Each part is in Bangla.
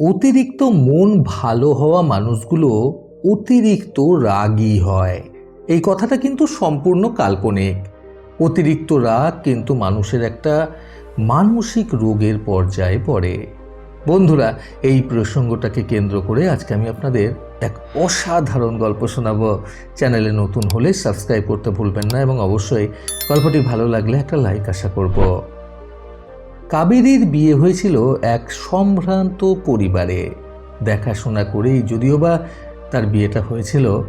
অতিরিক্ত মন ভালো হওয়া মানুষগুলো অতিরিক্ত রাগী হয়। এই কথাটা কিন্তু সম্পূর্ণ কাল্পনিক। অতিরিক্ত রাগ কিন্তু মানুষের একটা মানসিক রোগের পর্যায়ে পড়ে। বন্ধুরা, এই প্রসঙ্গটাকে কেন্দ্র করে আজকে আমি আপনাদের এক অসাধারণ গল্প শোনাব। চ্যানেলে নতুন হলে সাবস্ক্রাইব করতে ভুলবেন না এবং অবশ্যই গল্পটি ভালো লাগলে একটা লাইক আশা করব। কাবেরীর বিয়ে হয়েছিল এক সম্ভ্রান্ত পরিবারে। দেখাশোনা করেই যদিও বা তার বিয়েটা হয়েছিল।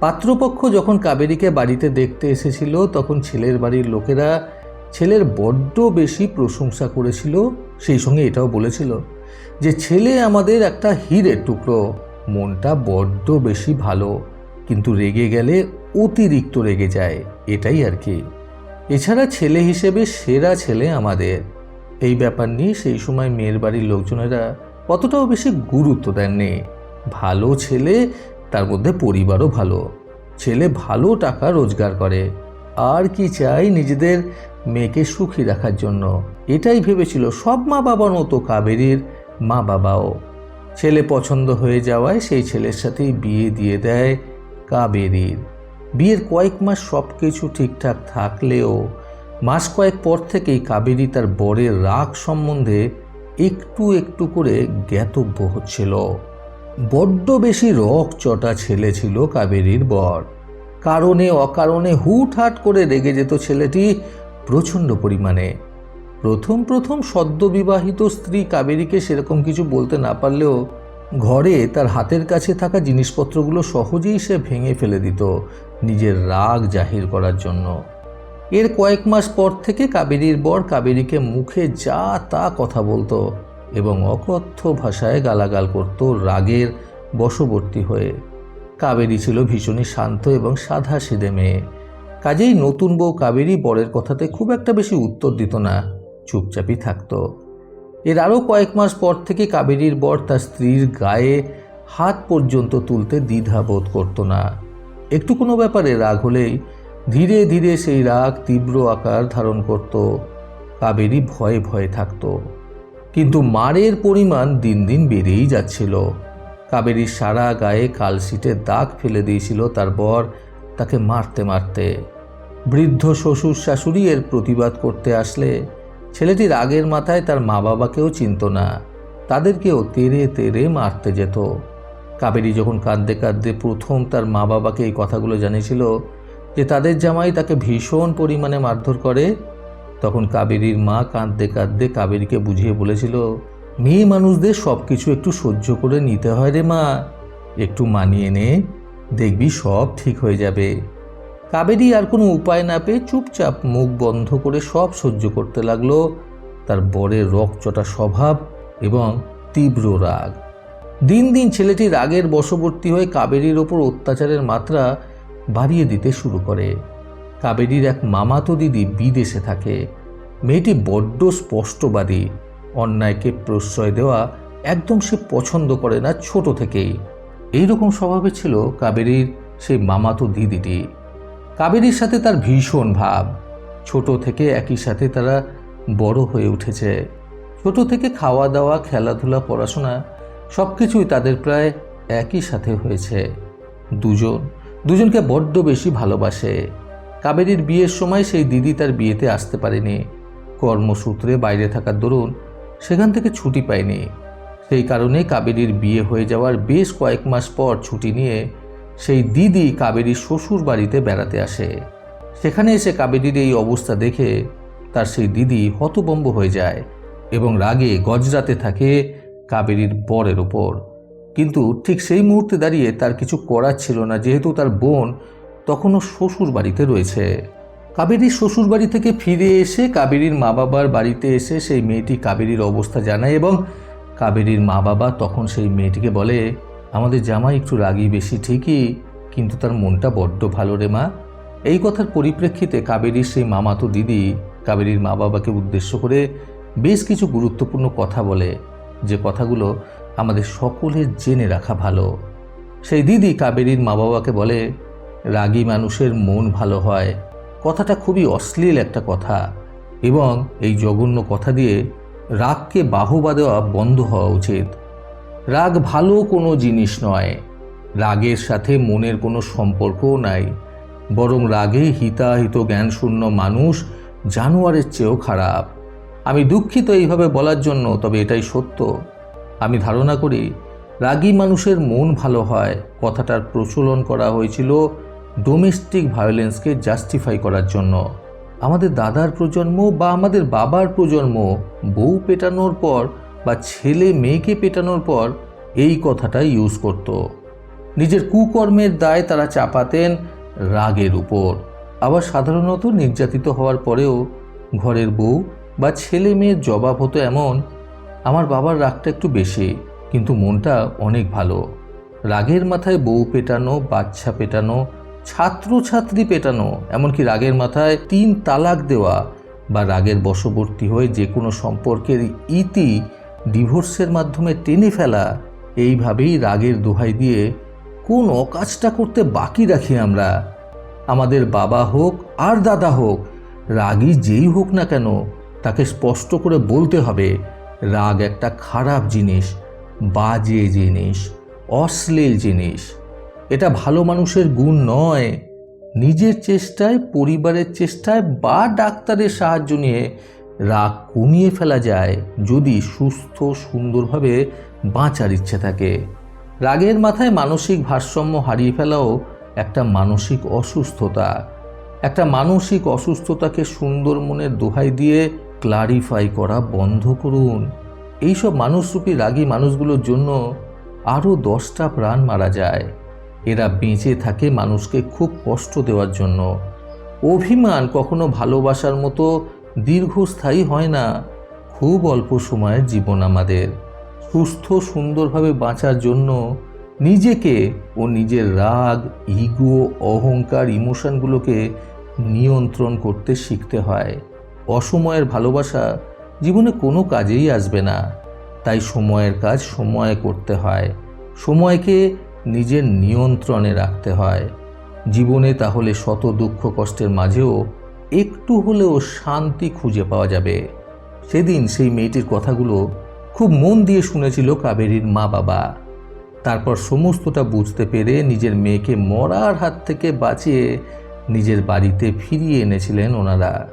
পাত্রপক্ষ যখন কাবেরীকে বাড়িতে দেখতে এসেছিল, তখন ছেলের বাড়ির লোকেরা ছেলের বড্ড বেশি প্রশংসা করেছিল। সেই সঙ্গে এটাও বলেছিল যে, ছেলে আমাদের একটা হীরের টুকরো। মনটা বড্ড বেশি ভালো, কিন্তু রেগে গেলে অতিরিক্ত রেগে যায়। এটাই আর কি। এছাড়া ছেলে হিসেবে সেরা ছেলে আমাদের। এই ব্যাপার নিয়ে সেই সময় মেয়ের বাড়ির লোকজনেরা অতটাও বেশি গুরুত্ব দেননি। ভালো ছেলে, তার মধ্যে পরিবারও ভালো। ছেলে ভালো টাকা রোজগার করে। আর কি চাই নিজেদের মেয়েকে সুখী রাখার জন্য? এটাই ভেবেছিল সব মা বাবার মতো কাবেরীর মা বাবাও ছেলে পছন্দ হয়ে যাওয়ায় সেই ছেলের সাথেই বিয়ে দিয়ে দেয় কাবেরীর। বিয়ের কয়েক মাস সব কিছু ঠিকঠাক থাকলেও মাস কয়েক পর থেকেই কাবেরী তার বরের রাগ সম্বন্ধে একটু একটু করে জ্ঞাতব্য হচ্ছিল। বড্ড বেশি রক চটা ছেলে ছিল কাবেরীর বর। কারণে অকারণে হুটহাট করে রেগে যেত ছেলেটি প্রচণ্ড পরিমাণে। প্রথম প্রথম সদ্য বিবাহিত স্ত্রী কাবেরীকে সেরকম কিছু বলতে না পারলেও ঘরে তার হাতের কাছে থাকা জিনিসপত্রগুলো সহজেই সে ভেঙে ফেলে দিত নিজের রাগ জাহির করার জন্য। এর কয়েক মাস পর থেকে কাবেরীর বর কাবেরীকে মুখে যা তা কথা বলতো এবং অকথ্য ভাষায় গালাগাল করত রাগের বশবর্তী হয়ে। কাবেরী ছিল ভীষণই শান্ত এবং সাধা সিধে মেয়ে। কাজেই নতুন বউ কাবেরী বরের কথাতে খুব একটা বেশি উত্তর দিত না, চুপচাপই থাকত। এর আরও কয়েক মাস পর থেকে কাবেরীর বর তার স্ত্রীর গায়ে হাত পর্যন্ত তুলতে দ্বিধা বোধ করতো না। একটু কোনো ব্যাপারে রাগ হলেই ধীরে ধীরে সেই রাগ তীব্র আকার ধারণ করত। কাবেরী ভয়ে ভয়ে থাকত। কিন্তু মারের পরিমাণ দিন দিন বেড়েই যাচ্ছিল। কাবেরীর সারা গায়ে কালশিটে দাগ ফেলে দিয়েছিল তার বর তাকে মারতে মারতে। বৃদ্ধ শ্বশুর শাশুড়ি এর প্রতিবাদ করতে আসলে ছেলেটি রাগের মাথায় তার মা বাবাকেও চিনত না। তাদেরকেও তেরে তেরে মারতে যেত। কাবেরী যখন কাঁদতে কাঁদতে প্রথম তার মা বাবাকে এই কথাগুলো জানিয়েছিল যে তাদের জামাই তাকে ভীষণ পরিমাণে মারধর করে। তখন কাবেরীর মা কাঁদতে কাঁদতে কাবেরীকে বুঝিয়ে বলেছিল, মেয়ে মানুষদের সব কিছু একটু সহ্য করে নিতে হয় রে মা। একটু মানিয়ে নে, দেখবি সব ঠিক হয়ে যাবে। কাবেরী আর কোনো উপায় না পেয়ে চুপচাপ মুখ বন্ধ করে সব সহ্য করতে লাগল। তার বরের রকচটা স্বভাব এবং তীব্র রাগ। দিন দিন ছেলেটি রাগের বশবর্তী হয়ে কাবেরীর ওপর অত্যাচারের মাত্রা বাড়িয়ে দিতে শুরু করে। কাবেরীর এক মামাতো দিদি বিদেশে থাকে। মেয়েটি বড্ড স্পষ্টবাদী। অন্যায়কে প্রশ্রয় দেওয়া একদম সে পছন্দ করে না ছোট থেকেই। এইরকম স্বভাবে ছিল কাবেরীর সেই মামাতো দিদিটি। কাবেরীর সাথে তার ভীষণ ভাব। ছোট থেকে একই সাথে তারা বড় হয়ে উঠেছে। ছোট থেকে খাওয়া দাওয়া খেলাধুলা, পড়াশোনা সব কিছুই তাদের প্রায় একই সাথে হয়েছে। দুজন দুজনকে বড্ড বেশি ভালোবাসে। কাবেরীর বিয়ের সময় সেই দিদি তার বিয়েতে আসতে পারেনি। কর্মসূত্রে বাইরে থাকার দরুন সেখান থেকে ছুটি পায়নি। সেই কারণে কাবেরীর বিয়ে হয়ে যাওয়ার বেশ কয়েক মাস পর ছুটি নিয়ে সেই দিদি কাবেরীর শ্বশুর বাড়িতে বেড়াতে আসে। সেখানে এসে কাবেরীর এই অবস্থা দেখে তার সেই দিদি হতবম্ব হয়ে যায় এবং রাগে গজরাতে থাকে কাবেরীর বরের ওপর। কিন্তু ঠিক সেই মুহূর্তে দাঁড়িয়ে তার কিছু করার ছিল না, যেহেতু তার বোন তখনও শ্বশুর বাড়িতে রয়েছে। কাবেরীর শ্বশুর বাড়ি থেকে ফিরে এসে কাবেরীর মা বাবার বাড়িতে এসে সেই মেয়েটি কাবেরীর অবস্থা জানায় এবং কাবেরীর মা বাবা তখন সেই মেয়েটিকে বলে, আমাদের জামাই একটু রাগী বেশি ঠিকই, কিন্তু তার মনটা বড্ড ভালো রে মা। এই কথার পরিপ্রেক্ষিতে কাবেরীর সেই মামাতো দিদি কাবেরীর মা বাবাকে উদ্দেশ্য করে বেশ কিছু গুরুত্বপূর্ণ কথা বলে। যে কথাগুলো আমাদের সকলের জেনে রাখা ভালো। সেই দিদি কাবেরীর মা বাবাকে বলে, রাগী মানুষের মন ভালো হয়। কথাটা খুবই অশ্লীল একটা কথা এবং এই জঘন্য কথা দিয়ে রাগকে বাহবা দেওয়া বন্ধ হওয়া উচিত। রাগ ভালো কোনো জিনিস নয়। রাগের সাথে মনের কোনো সম্পর্কও নাই। বরং রাগে হিতাহিত জ্ঞানশূন্য মানুষ জানোয়ারের চেয়েও খারাপ। আমি দুঃখিত এইভাবে বলার জন্য, তবে এটাই সত্য। আমি ধারণা করি রাগী মানুষের মন ভালো হয়, কথাটার প্রচলন করা হয়েছিল ডোমেস্টিক ভায়োলেন্সকে জাস্টিফাই করার জন্য। আমাদের দাদার প্রজন্ম বা আমাদের বাবার প্রজন্ম বউ পেটানোর পর বা ছেলে মেয়েকে পেটানোর পর এই কথাটা ইউজ করত। নিজের কুকর্মের দায় তারা চাপাতেন রাগের উপর। আবার সাধারণত নির্যাতিত হওয়ার পরেও ঘরের বউ বা ছেলে মেয়ের জবাব হতো এমন আমার বাবার রাগটা একটু বেশি, কিন্তু মনটা অনেক ভালো। রাগের মাথায় বউ পেটানো, বাচ্চা পেটানো, ছাত্রছাত্রী পেটানো, এমনকি রাগের মাথায় তিন তালাক দেওয়া বা রাগের বশবর্তী হয়ে যে কোনো সম্পর্কের ইতি ডিভোর্সের মাধ্যমে টেনে ফেলা, এইভাবেই রাগের দোহাই দিয়ে কোন অকাজটা করতে বাকি রাখি আমরা। আমাদের বাবা হোক আর দাদা হোক রাগী যেই হোক না কেন, তাকে স্পষ্ট করে বলতে হবে রাগ একটা খারাপ জিনিস, বাজে জিনিস, অশ্লীল জিনিস। এটা ভালো মানুষের গুণ নয়। নিজের চেষ্টায়, পরিবারের চেষ্টায় বা ডাক্তারের সাহায্য নিয়ে রাগ কমিয়ে ফেলা যায় যদি সুস্থ, সুন্দরভাবে বাঁচার ইচ্ছে থাকে। রাগের মাথায় মানসিক ভারসাম্য হারিয়ে ফেলাও একটা মানসিক অসুস্থতা। একটা মানসিক অসুস্থতাকে সুন্দর মনের দোহাই দিয়ে ক্লারিফাই করা বন্ধ করুন। এইসব মানুষরূপী রাগী মানুষগুলোর জন্য আরও দশটা প্রাণ মারা যায়। এরা বেঁচে থাকে মানুষকে খুব কষ্ট দেওয়ার জন্য। অভিমান কখনো ভালোবাসার মতো দীর্ঘস্থায়ী হয় না। খুব অল্প সময়ের জীবন আমাদের। সুস্থ, সুন্দরভাবে বাঁচার জন্য নিজেকে ও নিজের রাগ ইগো অহংকার ইমোশনগুলোকে নিয়ন্ত্রণ করতে শিখতে হয়। অসময়ের ভালোবাসা জীবনে কোনো কাজেই আসবে না। তাই সময়ের কাজ সময়ে করতে হয়। সময়কে নিজের নিয়ন্ত্রণে রাখতে হয়। জীবনে তাহলে শত দুঃখ কষ্টের মাঝেও একটু হলেও শান্তি খুঁজে পাওয়া যাবে। সেদিন সেই মেয়েটির কথাগুলো খুব মন দিয়ে শুনেছিল কাবেরীর মা বাবা তারপর সমস্তটা বুঝতে পেরে নিজের মেয়েকে মরার হাত থেকে বাঁচিয়ে নিজের বাড়িতে ফিরিয়ে এনেছিলেন ওনারা।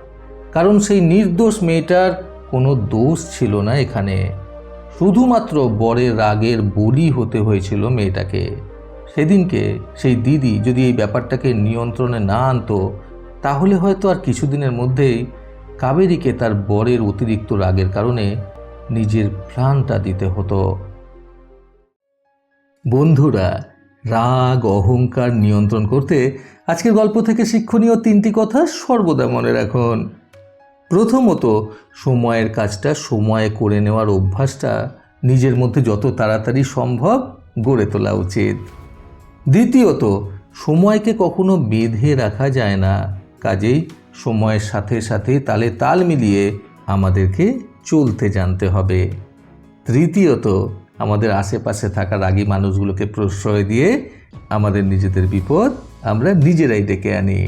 কারণ সেই নির্দোষ মেয়েটার কোনো দোষ ছিল না এখানে। শুধুমাত্র বরের রাগের বলি হতে হয়েছিল মেয়েটাকে। সেদিনকে সেই দিদি যদি এই ব্যাপারটাকে নিয়ন্ত্রণে না আনতো, তাহলে হয়তো আর কিছুদিনের মধ্যেই কাবেরীকে তার বরের অতিরিক্ত রাগের কারণে নিজের প্রাণটা দিতে হতো। বন্ধুরা, রাগ, অহংকার নিয়ন্ত্রণ করতে আজকের গল্প থেকে শিক্ষণীয় তিনটি কথা সর্বদা মনে রাখুন। প্রথমত সময়ের কাজটা সময়ে করে নেওয়ার অভ্যাসটা নিজের মধ্যে যত তাড়াতাড়ি সম্ভব গড়ে তোলা উচিত। দ্বিতীয়ত, সময়কে কখনো বেঁধে রাখা যায় না। কাজেই সময়ের সাথে সাথে তালে তাল মিলিয়ে আমাদেরকে চলতে জানতে হবে। তৃতীয়ত, আমাদের আশেপাশে থাকা রাগী মানুষগুলোকে প্রশ্রয় দিয়ে আমাদের নিজেদের বিপদ আমরা নিজেরাই ডেকে আনি।